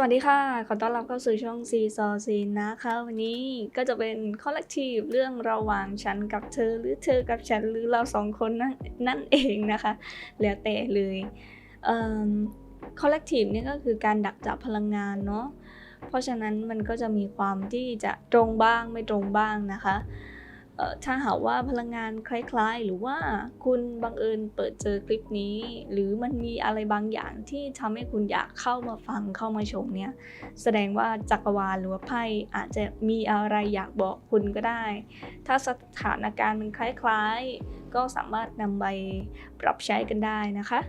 สวัสดีค่ะ ขอต้อนรับเข้าสู่ช่องซีซอซีนะคะ วันนี้ก็จะเป็นคอลเลกทีฟเรื่องระหว่างฉันกับเธอ หรือเธอกับฉันหรือเราสองคนนั่นนั่นเองนะคะ แล้วแต่เลยคอลเลกทีฟนี่ก็คือการดักจับพลังงานเนาะ เพราะฉะนั้นมันก็จะมีความที่จะตรงบ้างไม่ตรงบ้างนะคะ ถ้าหากว่าพลังงานคล้ายๆ หรือว่าคุณบังเอิญเปิดเจอคลิปนี้ หรือมันมีอะไรบางอย่างที่ทำให้คุณอยากเข้ามาฟังเข้ามาชมเนี่ยแสดงว่าจักรวาลหรือว่าไพ่อาจจะมีอะไรอยากบอกคุณก็ได้ ถ้าสถานการณ์มันคล้ายๆ ก็สามารถนำไปปรับใช้กันได้นะคะ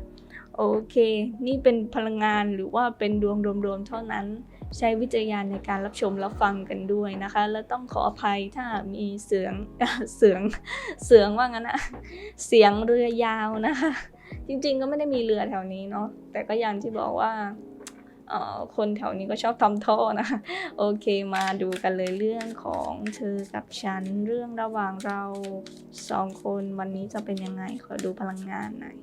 โอเค นี่เป็นพลังงานหรือว่าเป็นดวงรวมๆเท่านั้น ใช้วิจารณญาณในการรับชมรับฟังกันด้วยนะคะ แล้วต้องขออภัยถ้ามีเสียงเสียงเสียงว่างั้นนะเสียงเรือยาวนะคะ จริงๆก็ไม่ได้มีเรือแถวนี้เนาะแต่ก็อย่างที่บอกว่าคนแถวนี้ก็ชอบทำท่อนะคะโอเคมาดูกันเลยเรื่องของเธอกับฉัน เรื่องระหว่างเราสองคนวันนี้จะเป็นยังไง ขอดูพลังงานหน่อย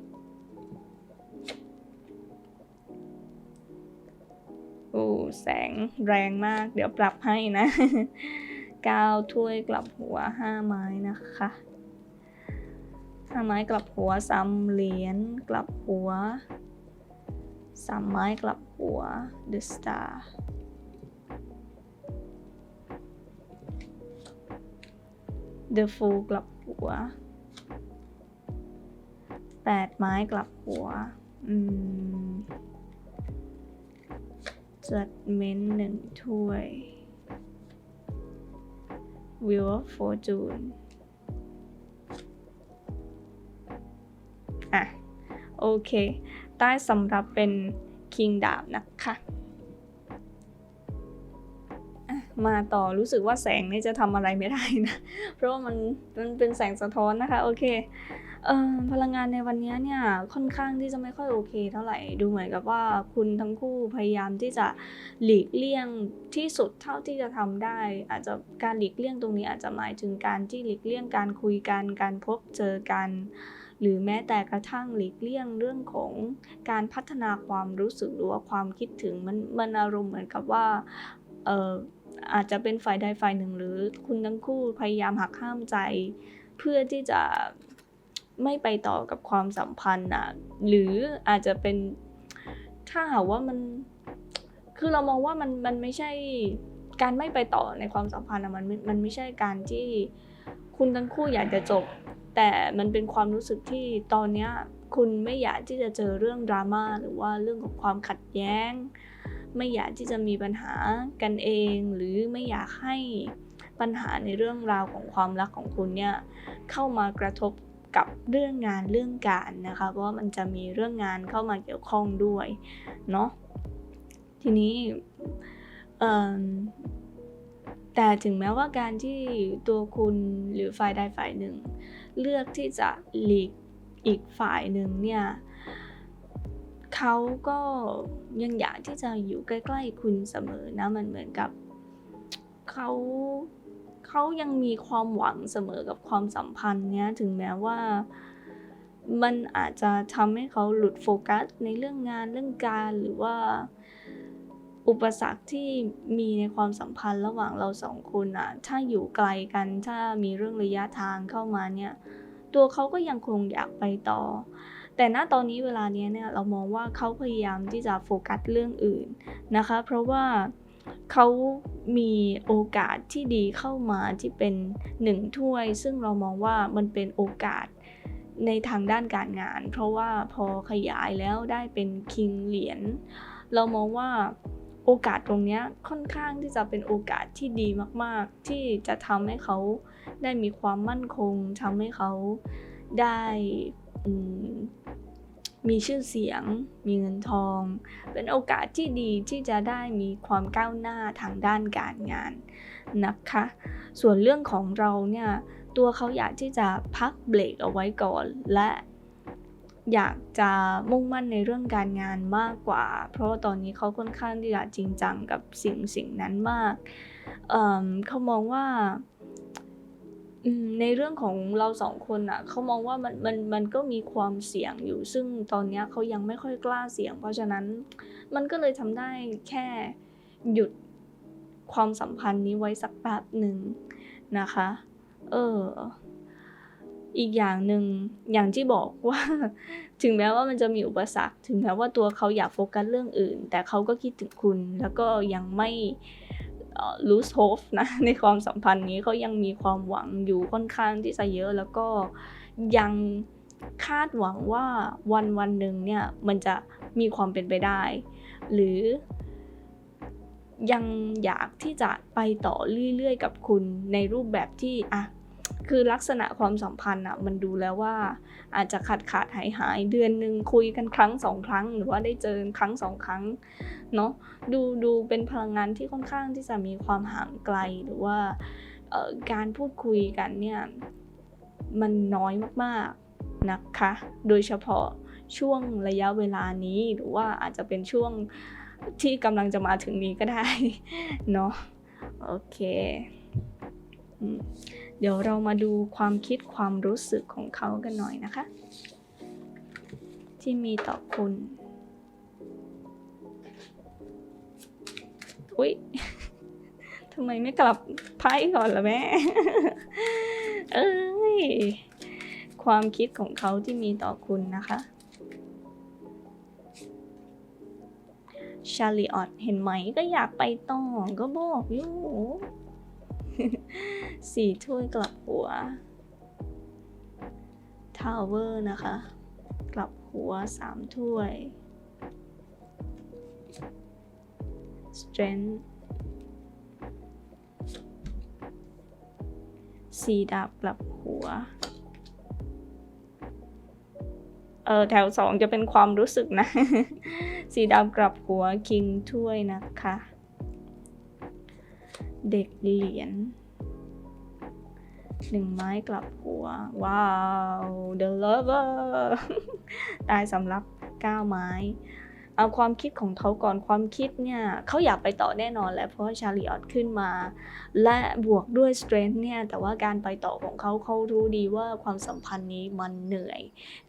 โอ้แสงแรงมาก เดี๋ยวปรับให้นะเก้าถ้วยกลับหัวห้าไม้นะคะห้าไม้กลับหัวสามเหรียญกลับหัวสามไม้กลับหัว The Star The Fool กลับหัวแปดไม้กลับหัว อืม จัดเม้นหนึ่งถ้วย Wheel of Fortune อะ โอเคใต้สำหรับเป็นคิงดาบนะคะะมาต่อรู้สึกว่าแสงนี่จะทำอะไรไม่ได้นะ เพราะว่ามันมันเป็นแสงสะท้อนนะคะ โอเค เออพลังงานในวันนี้เนี่ยค่อนข้างที่จะไม่ค่อยโอเคเท่าไหร่ดูเหมือนกับว่าคุณทั้งคู่พยายามที่จะหลีกเลี่ยงที่สุดเท่าที่จะทำได้ อาจจะการหลีกเลี่ยงตรงนี้อาจจะหมายถึงการที่หลีกเลี่ยงการคุยกันการพบเจอกัน หรือแม้แต่กระทั่งหลีกเลี่ยงเรื่องของการพัฒนาความรู้สึกหรือว่าความคิดถึงมันมันอารมณ์เหมือนกับว่าเอออาจจะเป็นฝ่ายใดฝ่ายหนึ่งหรือคุณทั้งคู่พยายามหักห้ามใจ เพื่อที่จะ ไม่ไปต่อกับความสัมพันธ์อะหรืออาจจะเป็นถ้าหากว่ามัน คือเรามองว่ามันมันไม่ใช่การไม่ไปต่อในความสัมพันธ์อะมันม่มันไม่ใช่การที่คุณทั้งคู่อยากจะจบ แต่มันเป็นความรู้สึกที่ตอนเนี้ยคุณไม่อยากที่จะเจอเรื่องดราม่าหรือว่าเรื่องของความขัดแย้ง ไม่อยากที่จะมีปัญหากันเอง หรือไม่อยากให้ปัญหาในเรื่องราวของความรักของคุณเนี่ยเข้ามากระทบ กับเรื่องงานเรื่องการนะคะเพราะว่ามันจะมีเรื่องงานเข้ามาเกี่ยวข้องด้วยเนาะทีนี้แต่ถึงแม้ว่าการที่ตัวคุณหรือฝ่ายใดฝ่ายหนึ่ง เลือกที่จะหลีกอีกฝ่ายหนึ่งเนี่ยเขาก็ยังอยากที่จะอยู่ใกล้ ๆ คุณเสมอนะมันเหมือนกับเขา เขายังมีความหวังเสมอกับความสัมพันธ์เนี้ยถึงแม้ว่ามันอาจจะทำให้เขาหลุดโฟกัสในเรื่องงานเรื่องการหรือว่า อุปสรรคที่มีในความสัมพันธ์ระหว่างเราสองคนอะถ้าอยู่ไกลกันถ้ามีเรื่องระยะทางเข้ามาเนี่ย ตัวเขาก็ยังคงอยากไปต่อ แต่ณตอนนี้เวลาเนี้ยเนี่ยเรามองว่าเขาพยายามที่จะโฟกัสเรื่องอื่นนะคะ เพราะว่า เขามีโอกาสที่ดีเข้ามาที่เป็นหนึ่งถ้วย ซึ่งเรามองว่ามันเป็นโอกาสในทางด้านการงาน เพราะว่าพอขยายแล้วได้เป็นคิงเหรียญเรามองว่าโอกาสตรงนี้ค่อนข้างที่จะเป็นโอกาสที่ดีมาก ๆ ที่จะทำให้เขาได้มีความมั่นคงทำให้เขาได้ มีชื่อเสียง มีเงินทอง เป็นโอกาสที่ดีที่จะได้มีความก้าวหน้าทางด้านการงานนะคะ ส่วนเรื่องของเราเนี่ยตัวเขาอยากที่จะพักเบรกเอาไว้ก่อนและอยากจะมุ่งมั่นในเรื่องการงานมากกว่า เพราะว่าตอนนี้เขาค่อนข้างที่จะจริงจังกับสิ่งสิ่งนั้นมากเเขามองว่า ในเรื่องของเราสองคนอะเขามองว่ามันมันมันก็มีความเสี่ยงอยู่ ซึ่งตอนเนี้ยเขายังไม่ค่อยกล้าเสี่ยง เพราะฉะนั้นมันก็เลยทำได้แค่หยุดความสัมพันธ์นี้ไว้สักแป๊บหนึ่งนะคะ เอออีกอย่างหนึ่งอย่างที่บอกว่า ถึงแม้ว่ามันจะมีอุปสรรค ถึงแม้ว่าตัวเขาอยากโฟกัสเรื่องอื่น แต่เขาก็คิดถึงคุณแล้วก็ยังไม่ เอ่อ lose hope นะในความสัมพันธ์นี้เขายังมีความหวังอยู่ค่อนข้างที่จะเยอะแล้วก็ยังคาดหวังว่าวันวันหนึ่งเนี่ยมันจะมีความเป็นไปได้ หรือยังอยากที่จะไปต่อเรื่อยๆกับคุณในรูปแบบที่อะคือลักษณะความสัมพันธ์อะมันดูแล้วว่า อาจจะขาดขาดหายหายเดือนหนึ่งคุยกันครั้งสองครั้ง หรือว่าได้เจอครั้งสองครั้งเนาะ ดูดูเป็นพลังงานที่ค่อนข้างที่จะมีความห่างไกลหรือว่าการพูดคุยกันเนี่ยมันน้อยมากๆนะคะ โดยเฉพาะช่วงระยะเวลานี้หรือว่าอาจจะเป็นช่วงที่กำลังจะมาถึงนี้ก็ได้เนาะโอเคเดี๋ยวเรามาดูความคิดความรู้สึกของเขากันหน่อยนะคะ ที่มีต่อคุณ อุ๊ยทำไมไม่กลับไพ่ก่อนล่ะแม่ เอ้ย ความคิดของเขาที่มีต่อคุณนะคะชาลีออตเห็นไหมก็อยากไปต่อก็บอกอยู่สี่ถ้วยกลับหัวทาวเวอร์นะคะ กลับหัวสามถ้วย strength สีดาบกลับหัว เออแถวสองจะเป็นความรู้สึกนะ สีดำกลับหัวคิงถ้วยนะคะ เด็กเหรียญหนึ่งไม้กลับหัว ว้าว the lover ได้สำหรับ 9 ไม้ เอาความคิดของเขาก่อนความคิดเนี่ยเขาอยากไปต่อแน่นอนแหละเพราะว่าชาลีออตขึ้นมา และบวกด้วย strength เนี่ยแต่ว่าการไปต่อของเขาเขารู้ดีว่าความสัมพันธ์นี้มันเหนื่อย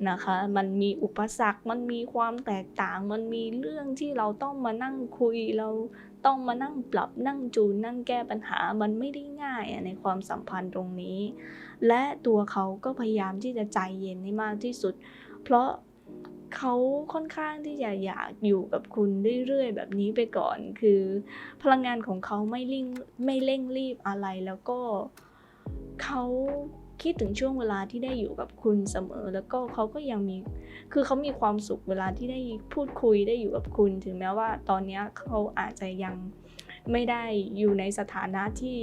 นะคะ มันมีอุปสรรคมันมีความแตกต่าง มันมีเรื่องที่เราต้องมานั่งคุยเราต้องมานั่งปรับนั่งจูนนั่งแก้ปัญหามันไม่ได้ง่ายอะในความสัมพันธ์ตรงนี้ และตัวเขาก็พยายามที่จะใจเย็นให้มากที่สุด เพราะ เขาค่อนข้างที่จะอยากอยู่กับคุณเรื่อยๆ แบบนี้ไปก่อน คือพลังงานของเขาไม่เร่งไม่เร่งรีบอะไรแล้วก็เขาคิดถึงช่วงเวลาที่ได้อยู่กับคุณเสมอ แล้วก็เขาก็ยังมี คือเขามีความสุขเวลาที่ได้พูดคุยได้อยู่กับคุณ ถึงแม้ว่าตอนนี้เขาอาจจะยังไม่ได้อยู่ในสถานะที่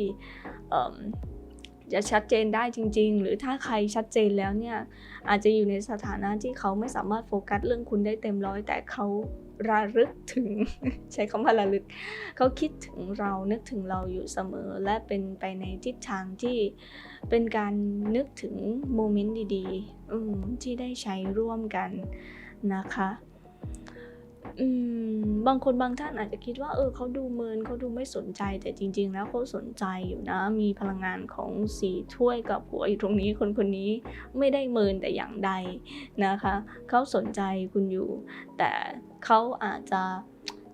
จะชัดเจนได้จริง ๆ หรือถ้าใครชัดเจนแล้วเนี่ยอาจจะอยู่ในสถานะที่เขาไม่สามารถโฟกัสเรื่องคุณได้เต็มร้อย แต่เขาระลึกถึง ใช้คำว่าระลึก เขาคิดถึงเรานึกถึงเราอยู่เสมอ และเป็นไปในทิศทางที่เป็นการนึกถึงโมเมนต์ดีๆที่ได้ใช้ร่วมกันนะคะ อืมบางคนบางท่านอาจจะคิดว่าเออเขาดูเมินเขาดูไม่สนใจ แต่จริง ๆ แล้วเขาสนใจอยู่นะ มีพลังงานของสีถ้วยกับหัวอยู่ตรงนี้คนคนนี้ไม่ได้เมินแต่อย่างใดนะคะเขาสนใจคุณอยู่ แต่เขาอาจจะ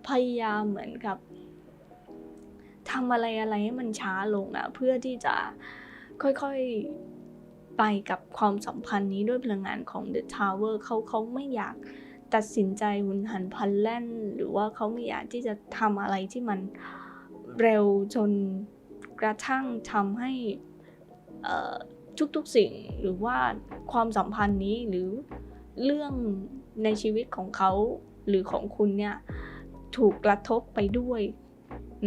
พยายามเหมือนกับทำอะไรอะไรให้มันช้าลงอะเพื่อที่จะค่อยๆไปกับความสัมพันธ์นี้ด้วยพลังงานของ The Tower เขาเขาไม่อยาก ตัดสินใจหุนหันพลันแล่น หรือว่าเขาไม่อยากที่จะทำอะไรที่มันเร็วจนกระทั่งทำให้ทุกๆสิ่งหรือว่าความสัมพันธ์นี้หรือเรื่องในชีวิตของเขาหรือของคุณเนี่ยถูกกระทบไปด้วย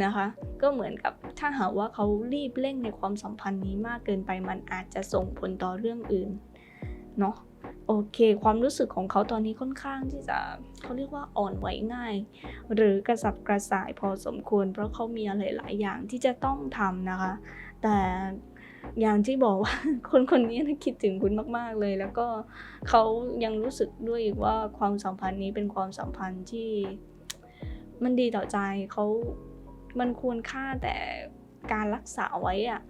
นะคะก็เหมือนกับถ้าหากว่าเขารีบเร่งในความสัมพันธ์นี้มากเกินไปมันอาจจะส่งผลต่อเรื่องอื่นเนาะ เค ความรู้สึกของเขาตอนนี้ค่อนข้างที่จะเขาเรียกว่าอ่อนไหวง่าย หรือกระสับกระส่ายพอสมควร เพราะเขามีอะไรหลายอย่างที่จะต้องทำนะคะ แต่อย่างที่บอกว่าคนคนนี้คิดถึงคุณมาก ๆ เลย แล้วก็เขายังรู้สึกด้วยอีกว่าความสัมพันธ์นี้เป็นความสัมพันธ์ที่มันดีต่อใจเขามันควรค่าแต่การรักษาไว้อะ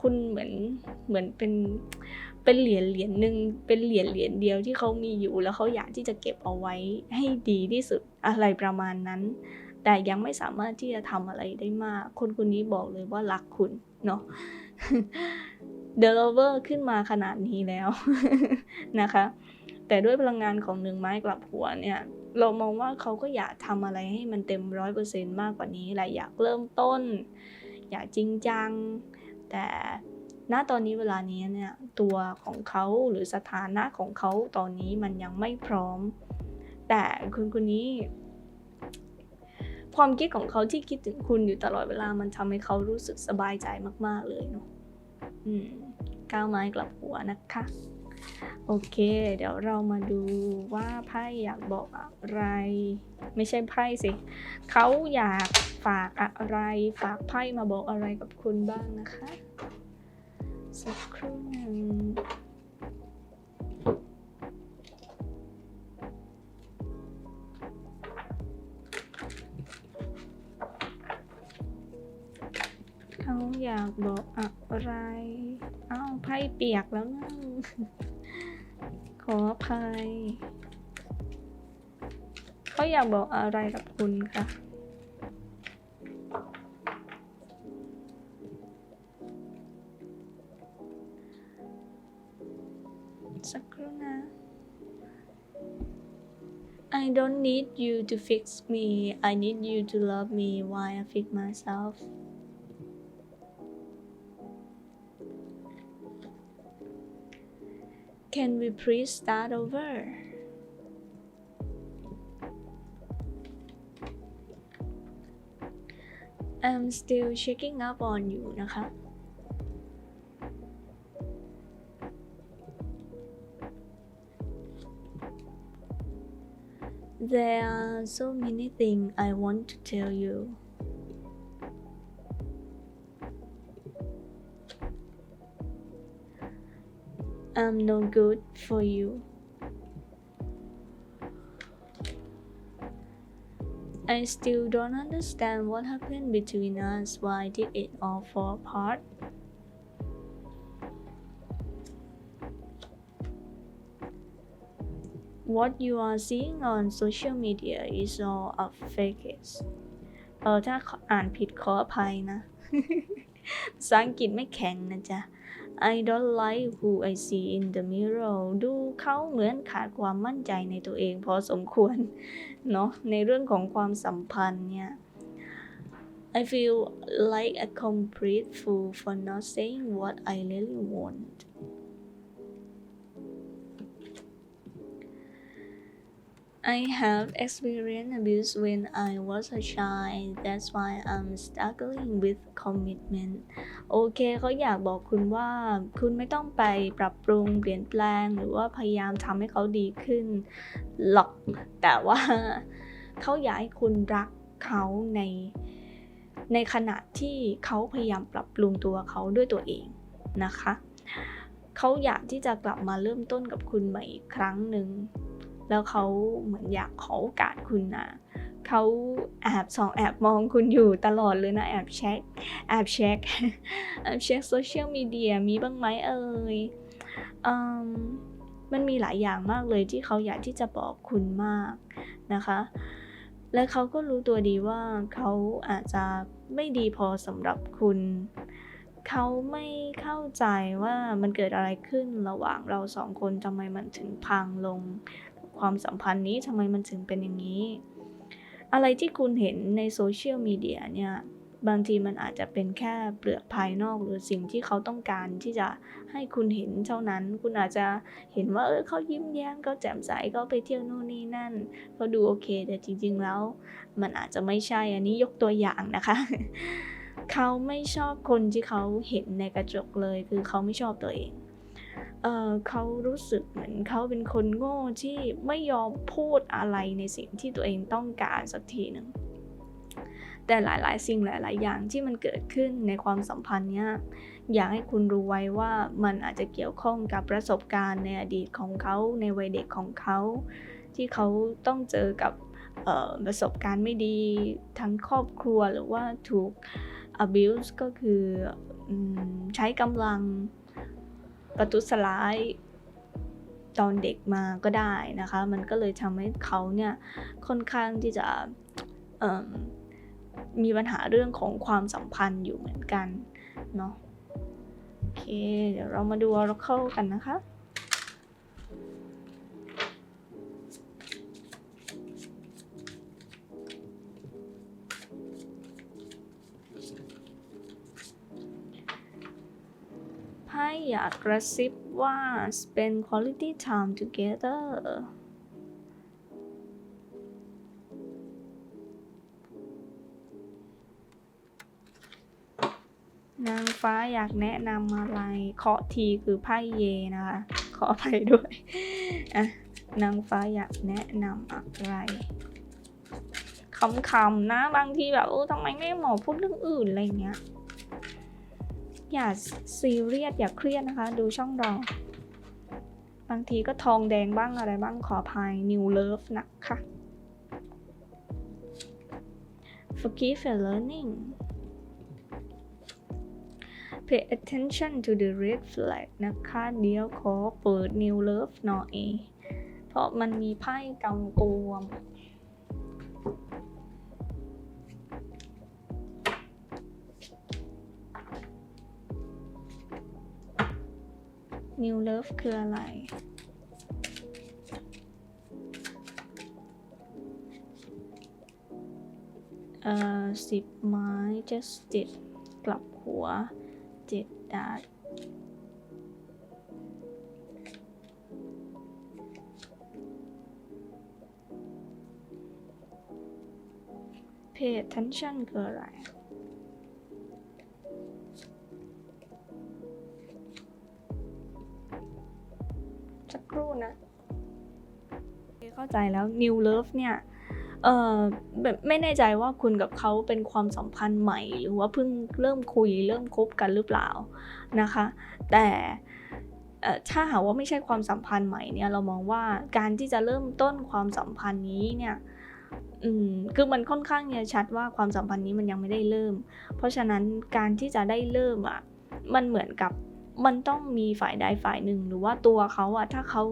คุณเหมือนเหมือนเป็นเป็นเหรียญเหรียญหนึ่งเป็นเหรียญเหรียญเดียวที่เขามีอยู่ แล้วเขาอยากที่จะเก็บเอาไว้ให้ดีที่สุดอะไรประมาณนั้น แต่ยังไม่สามารถที่จะทำอะไรได้มาก คนคนนี้บอกเลยว่ารักคุณเนาะเดลเวอร์ขึ้นมาขนาดนี้แล้วนะคะ แต่ด้วยพลังงานของหนึ่งไม้กลับหัวเนี่ย เรามองว่าเขาก็อยากทำอะไรให้มันเต็มร้อยเปอร์เซ็นต์มากกว่านี้แหละอยากเริ่มต้น อยากจริงจัง แต่ณตอนนี้เวลานี้เนี่ยตัวของเขาหรือสถานะของเขาตอนนี้มันยังไม่พร้อม แต่คุณคนนี้ ความคิดของเขาที่คิดถึงคุณอยู่ตลอดเวลามันทำให้เขารู้สึกสบายใจมาก ๆ เลยเนาะอืมก้าวไม้กลับหัวนะคะ โอเค เดี๋ยวเรามาดูว่าไพ่อยากบอกอะไร ไม่ใช่ไพ่สิเขาอยากฝากอะไร ฝากไพ่มาบอกอะไรกับคุณบ้างนะคะสักครู่หนึ่ง เขาอยากบอกอะไร เอ้าไพ่เปียกแล้วนะขออภัยเขาอยากบอกอะไรกับคุณค่ะสักครู่นะ I don't need you to fix me I need you to love me while I fix myself Can we please start over? I'm still checking up on you นะคะ There are so many things I want to tell you. I'm no good for you. I still don't understand what happened between us. Why did it all fall apart? What you are seeing on social media is all a fake it เออถ้าอ่านผิดขออภัยนะ ภาษาอังกฤษไม่แข็งนะจ๊ะ I don't like who I see in the mirror ดูเขาเหมือนขาดความมั่นใจในตัวเองพอสมควรเนาะในเรื่องของความสัมพันธ์เนี่ย I feel like a complete fool for not saying what I really want I have experienced abuse when I was a child that's why I'm struggling with commitment โอเคเขาอยากบอกคุณว่า คุณไม่ต้องไปปรับปรุงเปลี่ยนแปลง หรือว่าพยายามทำให้เขาดีขึ้นหรอก แต่ว่าเขาอยากให้คุณรักเขาในในขณะที่เขาพยายามปรับปรุงตัวเขาด้วยตัวเองนะคะ เขาอยากที่จะกลับมาเริ่มต้นกับคุณใหม่อีกครั้งหนึ่ง แล้วเขาเหมือนอยากขอโอกาสคุณนะเขาแอบส่องแอบมองคุณอยู่ตลอดเลยนะแอบเช็คแอบเช็คแอบเช็คโซเชียลมีเดียมีบ้างไหมเอ่ยอมมันมีหลายอย่างมากเลยที่เขาอยากที่จะบอกคุณมากนะคะ และเขาก็รู้ตัวดีว่าเขาอาจจะไม่ดีพอสำหรับคุณ เขาไม่เข้าใจว่ามันเกิดอะไรขึ้นระหว่างเราสองคนทำไมมันถึงพังลง ความสัมพันธ์นี้ทำไมมันถึงเป็นอย่างนี้ อะไรที่คุณเห็นในโซเชียลมีเดียเนี่ยบางทีมันอาจจะเป็นแค่เปลือกภายนอกหรือสิ่งที่เขาต้องการที่จะให้คุณเห็นเท่านั้น คุณอาจจะเห็นว่าเออเขายิ้มแย้มเขาแจ่มใสเขาไปเที่ยวนู่นนี่นั่นเขาดูโอเค แต่จริง ๆ แล้ว มันอาจจะไม่ใช่อันนี้ยกตัวอย่างนะคะ เขาไม่ชอบคนที่เขาเห็นในกระจกเลย คือเขาไม่ชอบตัวเอง เเขารู้สึกเหมือนเขาเป็นคนโง่ที่ไม่ยอมพูดอะไรในสิ่งที่ตัวเองต้องการสักทีหนึ่งแต่หลายๆ สิ่งหลาย ๆ อย่างที่มันเกิดขึ้นในความสัมพันธ์เนี้ยอยากให้คุณรู้ไว้ว่ามันอาจจะเกี่ยวข้องกับประสบการณ์ในอดีตของเขาในวัยเด็กของเขา ที่เขาต้องเจอกับประสบการณ์ไม่ดีทั้งครอบครัวหรือว่าถูก abuse ก็คือใช้กำลัง ประทุษร้ายตอนเด็กมาก็ได้นะคะ มันก็เลยทำให้เขาเนี่ยค่อนข้างที่จะมมีปัญหาเรื่องของความสัมพันธ์อยู่เหมือนกันเนาะโอเค เดี๋ยวเรามาดู Oracle กันนะคะ อยากกระซิบว่า spend quality time together นางฟ้าอยากแนะนำอะไร เคาะทีคือไพ่เยนะคะ ขออภัยด้วยอะนางฟ้าอยากแนะนำอะไรคำๆนะบางทีแบบเออทำไมไม่หมอพูดเรื่องอื่นอะไรเงี้ย อย่าซีเรียสอย่าเครียดนะคะ ดูช่องเรา บางทีก็ทองแดงบ้างอะไรบ้างขออภัย New Love นะคะ Forgive and learning Pay attention to the red flag นะคะ เดี๋ยวขอเปิด New Love หน่อย เพราะมันมีไพ่กำกวม New Love คืออะไร เอ่อสิบไม้ justice กลับหัวเจ็ดดาบ pay attention คืออะไร ใจแล้ว New Love เนี่ยเออแบบไม่แน่ใจว่าคุณกับเขาเป็นความสัมพันธ์ใหม่ หรือว่าเพิ่งเริ่มคุยเริ่มคบกันหรือเปล่านะคะ แต่ถ้าหากว่าไม่ใช่ความสัมพันธ์ใหม่เนี่ยเรามองว่าการที่จะเริ่มต้นความสัมพันธ์นี้เนี่ยคือมันค่อนข้างจะชัดว่าความสัมพันธ์นี้มันยังไม่ได้เริ่ม เพราะฉะนั้นการที่จะได้เริ่มอะมันเหมือนกับ มันต้องมีฝ่ายใดฝ่ายหนึ่ง หรือว่าตัวเขาอะถ้าเขา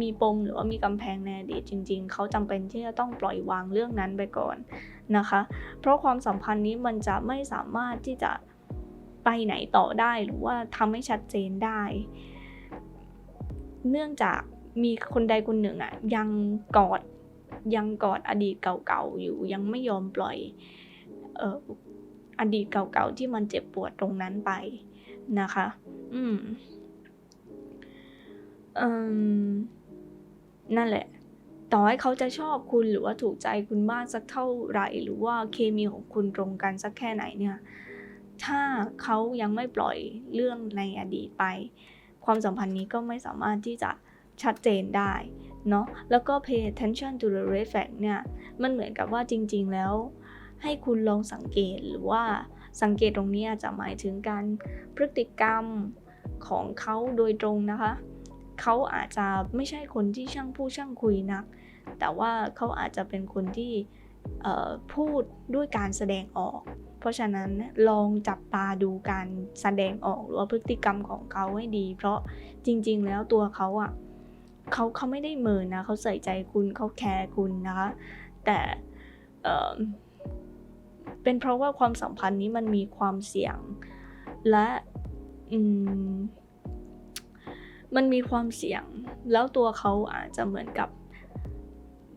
มีปมหรือว่ามีกำแพงในอดีตจริง ๆ เขาจำเป็นที่จะต้องปล่อยวางเรื่องนั้นไปก่อนนะคะ เพราะความสัมพันธ์นี้มันจะไม่สามารถที่จะไปไหนต่อได้หรือว่าทำให้ชัดเจนได้ เนื่องจากมีคนใดคนหนึ่งอะยังกอดยังกอดอดีตเก่าๆอยู่ยังไม่ยอมปล่อยอออดีตเก่าๆที่มันเจ็บปวดตรงนั้นไปนะคะ อืมเอิ่มนั่นแหละ ต่อให้เขาจะชอบคุณหรือว่าถูกใจคุณมากสักเท่าไหร่ หรือว่าเคมีของคุณตรงกันสักแค่ไหนเนี่ย ถ้าเขายังไม่ปล่อยเรื่องในอดีตไป ความสัมพันธ์นี้ก็ไม่สามารถที่จะชัดเจนได้เนาะ แล้วก็ pay attention to the red flag เนี่ย มันเหมือนกับว่าจริง ๆ แล้ว ให้คุณลองสังเกตหรือว่า สังเกตตรงนี้อาจจะหมายถึงการพฤติกรรมของเขาโดยตรงนะคะ เขาอาจจะไม่ใช่คนที่ช่างพูดช่างคุยนัก แต่ว่าเขาอาจจะเป็นคนที่พูดด้วยการแสดงออก เพราะฉะนั้นลองจับตาดูการแสดงออกหรือว่าพฤติกรรมของเขาให้ดี เพราะจริง ๆ แล้วตัวเขาอะเขาเขาไม่ได้เมินนะเขาใส่ใจคุณเขาแคร์คุณนะคะแต่ เป็นเพราะว่าความสัมพันธ์นี้มันมีความเสี่ยง และมมันมีความเสี่ยง แล้วตัวเขาอาจจะเหมือนกับ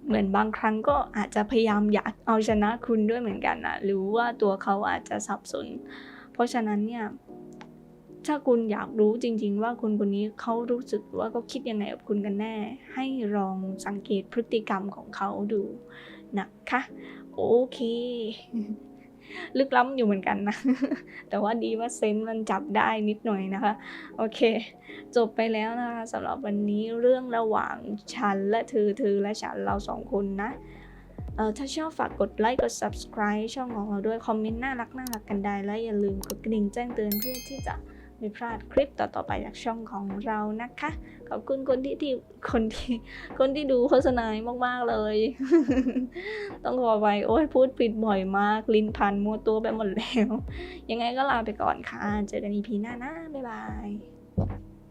เหมือนบางครั้งก็อาจจะพยายามอยากเอาชนะคุณด้วยเหมือนกันนะหรือว่าตัวเขาอาจจะสับสน เพราะฉะนั้นเนี่ยถ้าคุณอยากรู้จริง ๆ ว่าคนคนนี้เขารู้สึกว่าเขาคิดยังไงกับคุณกันแน่ ให้ลองสังเกตพฤติกรรมของเขาดูนะคะ โอเค ลึกล้ำอยู่เหมือนกันนะ แต่ว่าดีว่าเซนส์มันจับได้นิดหน่อยนะคะ โอเค จบไปแล้วนะคะสำหรับวันนี้เรื่องระหว่างฉันและเธอเธอและฉันเราสองคนนะเออถ้าชอบฝากกดไลค์กด subscribe ช่องของเราด้วย คอมเมนต์น่ารักน่ารักกันได้ และอย่าลืมกดกระดิ่งแจ้งเตือนเพื่อที่จะไม่พลาดคลิปต่อๆไปจากช่องของเรานะคะ ขอบคุณคนที่ที่คนที่คนที่ดูโฆษณามากๆเลย ต้องขอไปโอ้ยพูดผิดบ่อยมาก ลิ้นพันมัวตัวไปหมดแล้ว ยังไงก็ลาไปก่อนค่ะ เจอกันอีพีหน้านะ บ๊ายบาย